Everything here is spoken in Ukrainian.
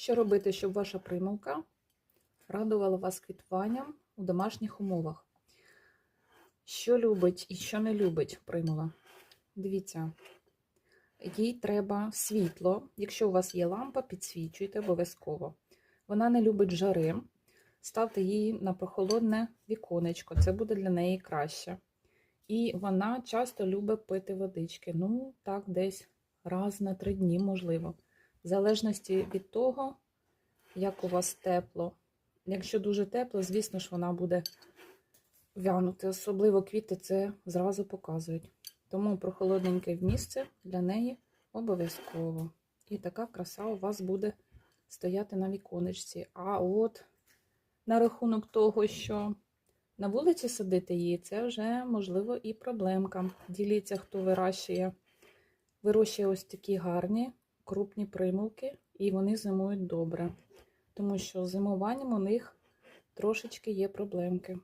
Що робити, щоб ваша примулка радувала вас квітуванням у домашніх умовах? Що любить і що не любить примула? Дивіться, їй треба світло. Якщо у вас є лампа, підсвічуйте обов'язково. Вона не любить жари. Ставте її на прохолодне віконечко, це буде для неї краще. І вона часто любить пити водички. Ну, так, десь раз на три дні, можливо. В залежності від того, як у вас тепло. Якщо дуже тепло, звісно ж, вона буде вянути. Особливо квіти це зразу показують. Тому прохолодненьке місце для неї обов'язково. І така краса у вас буде стояти на віконечці. А от на рахунок того, що на вулиці садити її, це вже, можливо, і проблемка. Діліться, хто вирощує. Вирощує ось такі гарні, крупні примулки, і вони зимують добре. Тому що з зимуванням у них трошечки є проблемки.